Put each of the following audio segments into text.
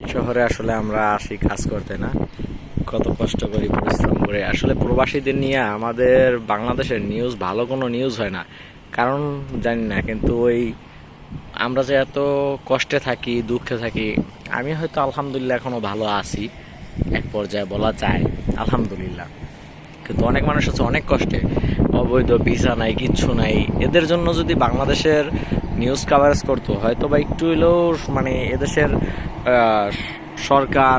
শহরে আসলে আমরা আসি, কাজ করতে না। কত কষ্ট করি পরিশ্রম করে আসলে প্রবাসীদের নিয়ে আমাদের বাংলাদেশের নিউজ ভালো কোনো নিউজ হয় না। কারণ জানি না, কিন্তু ওই আমরা যে এত কষ্টে থাকি, দুঃখে থাকি, আমি হয়তো আলহামদুলিল্লাহ এখনও ভালো আছি, এক পর্যায়ে বলা যায়, আলহামদুলিল্লাহ। কিন্তু অনেক মানুষ আছে অনেক কষ্টে, অবৈধ ভিসা নাই, কিচ্ছু নাই। এদের জন্য যদি বাংলাদেশের নিউজ কাভারেজ করতো। হয়তো বা একটু হলেও মানে এদেশের সরকার,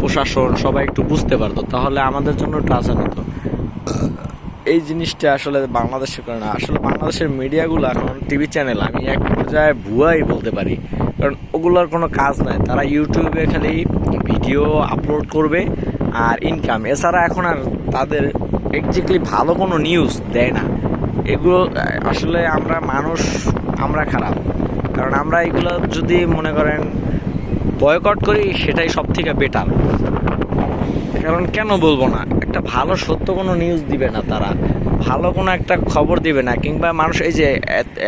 প্রশাসন সবাই একটু বুঝতে পারতো। তাহলে আমাদের জন্য একটু আসান হতো। এই জিনিসটা আসলে বাংলাদেশে করে না। আসলে বাংলাদেশের মিডিয়াগুলো এখন টিভি চ্যানেল, আমি এক পর্যায়ে ভুয়াই বলতে পারি। কারণ ওগুলোর কোনো কাজ নাই। তারা ইউটিউবে খালি ভিডিও আপলোড করবে আর ইনকাম এছাড়া এখন আর তাদের এক্স্যাক্টলি ভালো কোনো নিউজ দেয় না। এগুলো আসলে আমরা মানুষ, আমরা খারাপ। কারণ আমরা এগুলো যদি মনে করেন বয়কট করি, সেটাই সব থেকে বেটার কারণ কেন বলব না? একটা ভালো, সত্য কোনো নিউজ দিবে না তারা। ভালো কোনো একটা খবর দিবে না। কিংবা মানুষ, এই যে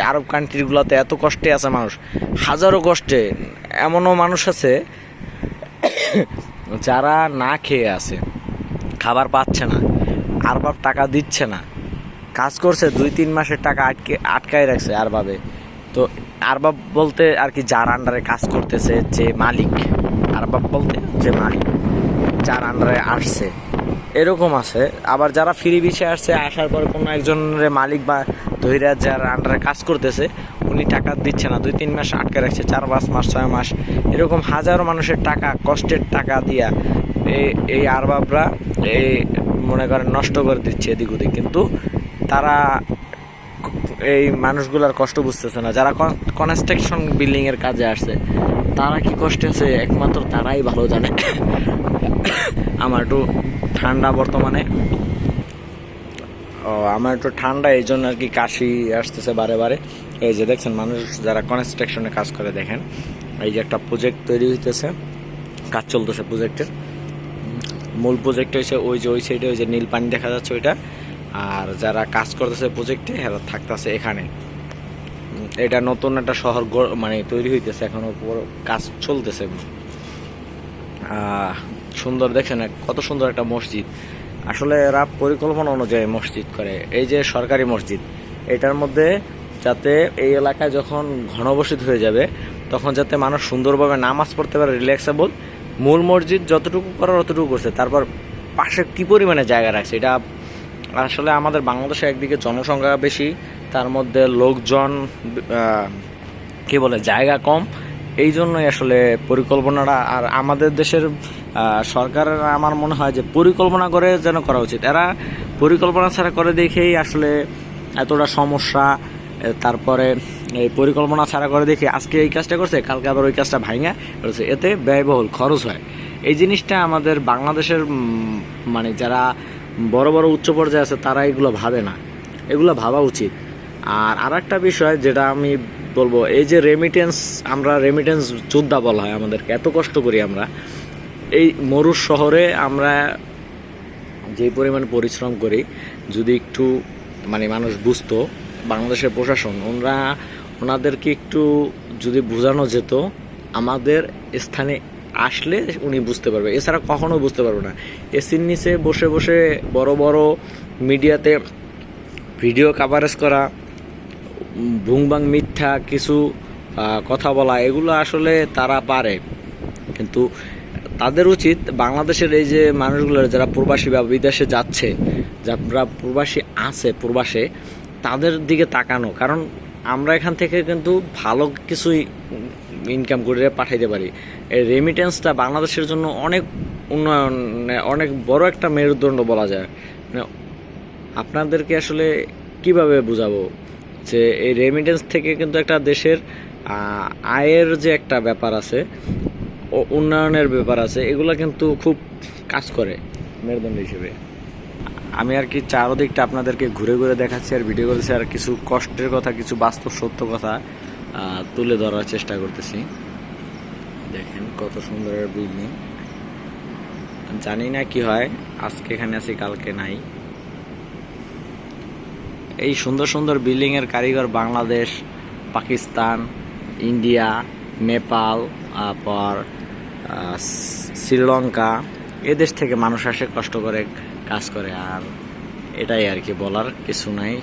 আরব কান্ট্রিগুলোতে এত কষ্টে আছে মানুষ। হাজারো কষ্টে। এমনও মানুষ আছে, যারা না খেয়ে আছে। খাবার পাচ্ছে না। আর বাপ টাকা দিচ্ছে না। কাজ করছে, দুই, তিন মাসের টাকা আটকে, আটকায় রাখছে আর ভাবে তো আরবাব বলতে আর কি যার আন্ডারে কাজ করতেছে যে মালিক আরবাব বলতে যে মালিক, যার আন্ডারে আসছে। এরকম আছে। আবার যারা ফ্রি বিছে আসছে, আসার পরে কোনো একজনের মালিক বা ধৈর্য যার আন্ডারে কাজ করতেছে, উনি টাকা দিচ্ছে না, দুই, তিন মাস আটকে রাখছে, চার, পাঁচ মাস, ছয় মাস। এরকম হাজারো মানুষের টাকা, কষ্টের টাকা দিয়া এই এই আরবাবরা এই মনে করেন নষ্ট করে দিচ্ছে এদিক ওদিক কিন্তু তারা এই মানুষগুলোর কষ্ট বুঝতেছে না। যারা কনস্ট্রাকশন বিল্ডিং এর কাজে আসছে, তারা কি কষ্টে আছে? একমাত্র তারাই ভালো জানে। আমার একটু ঠান্ডা বর্তমানে। ও, আমার একটু ঠান্ডা, এই জন্য আর কি কাশি আসতেছে বারে বারে। এই যে দেখছেন, মানুষ যারা কনস্ট্রাকশনে কাজ করে, দেখেন। এই যে একটা প্রজেক্ট তৈরি হইতেছে, কাজ চলতেছে প্রজেক্টের মূল প্রজেক্ট হয়েছে ওই যে, ওই সাইডে ওই যে নীল পানি দেখা যাচ্ছে ওইটা। আর যারা কাজ করতেছে প্রজেক্টে এরা থাকতেছে এখানে। এটা নতুন একটা শহর মানে তৈরি হইতেছে, এখনও কাজ চলতেছে। সুন্দর দেখছেন কত সুন্দর একটা মসজিদ। আসলে এরা পরিকল্পনা অনুযায়ী মসজিদ করে। এই যে সরকারি মসজিদ, এটার মধ্যে যাতে এই এলাকায় যখন ঘনবসিত হয়ে যাবে, তখন যাতে মানুষ সুন্দরভাবে নামাজ পড়তে পারে রিল্যাক্সেবল মূল মসজিদ যতটুকু করার অতটুকু করছে। তারপর পাশে কী পরিমাণে জায়গা রাখছে, এটা আসলে আমাদের বাংলাদেশে একদিকে জনসংখ্যা বেশি, তার মধ্যে লোকজন কি বলে, জায়গা কম। এই জন্যই আসলে পরিকল্পনাটা, আর আমাদের দেশের সরকারের আমার মনে হয় যে পরিকল্পনা করে যেন করা উচিত। এরা পরিকল্পনা ছাড়া করে দেখেই আসলে এতটা সমস্যা তারপরে এই পরিকল্পনা ছাড়া করে দেখে আজকে এই কাজটা করছে, কালকে আবার ওই কাজটা ভাঙা করেছে এতে ব্যয়বহুল, খরচ হয়। এই জিনিসটা আমাদের বাংলাদেশের মানে যারা বড় বড় উচ্চ পর্যায়ে আছে, তারা এগুলো ভাবে না। এগুলো ভাবা উচিত। আর আর একটা বিষয় যেটা আমি বলব, এই যে রেমিটেন্স আমরা রেমিটেন্স যোদ্ধা বলা হয় আমাদেরকে, এত কষ্ট করি আমরা। এই মরুর শহরে আমরা যে পরিমাণ পরিশ্রম করি, যদি একটু মানে মানুষ বুঝতো, বাংলাদেশের প্রশাসন, ওনারা, ওনাদেরকে একটু যদি বোঝানো যেত, আমাদের স্থানে আসলে উনি বুঝতে পারবে। এছাড়া কখনো বুঝতে পারবে না। এসির নিচে বসে বসে বড় বড় মিডিয়াতে ভিডিও কাভারেজ করা ভুংবাং মিথ্যা কিছু কথা বলা, এগুলো আসলে তারা পারে। কিন্তু তাদের উচিত বাংলাদেশের এই যে মানুষগুলো যারা প্রবাসী বা বিদেশে যাচ্ছে, যারা প্রবাসী আছে, প্রবাসে, তাদের দিকে তাকানো। কারণ আমরা এখান থেকে কিন্তু ভালো কিছুই ইনকাম করে পাঠাইতে পারি। এই রেমিটেন্সটা বাংলাদেশের জন্য অনেক উন্নয়ন অনেক বড় একটা মেরুদণ্ড বলা যায়। মানে আপনাদেরকে আসলে কীভাবে বুঝাবো যে এই রেমিটেন্স থেকে কিন্তু একটা দেশের আয়ের যে একটা ব্যাপার আছে, ও উন্নয়নের ব্যাপার আছে, এগুলো কিন্তু খুব কাজ করে মেরুদণ্ড হিসেবে। আমি আর কি চারদিকটা আপনাদেরকে ঘুরে ঘুরে দেখাচ্ছি আর ভিডিও করতেছি আর কিছু কষ্টের কথা, কিছু বাস্তব সত্য কথা। তুলে ধরার চেষ্টা করতেছি। দেখেন কত সুন্দর বিল্ডিং জানি না কি হয় আজকে এখানে আছি কালকে নাই। এই সুন্দর সুন্দর বিল্ডিং এর কারিগর বাংলাদেশ পাকিস্তান ইন্ডিয়া নেপাল আহ, শ্রীলঙ্কা এদেশ থেকে মানুষ আসে কষ্ট করে কাজ করে। আর এটাই আর কি বলার কিছু নাই।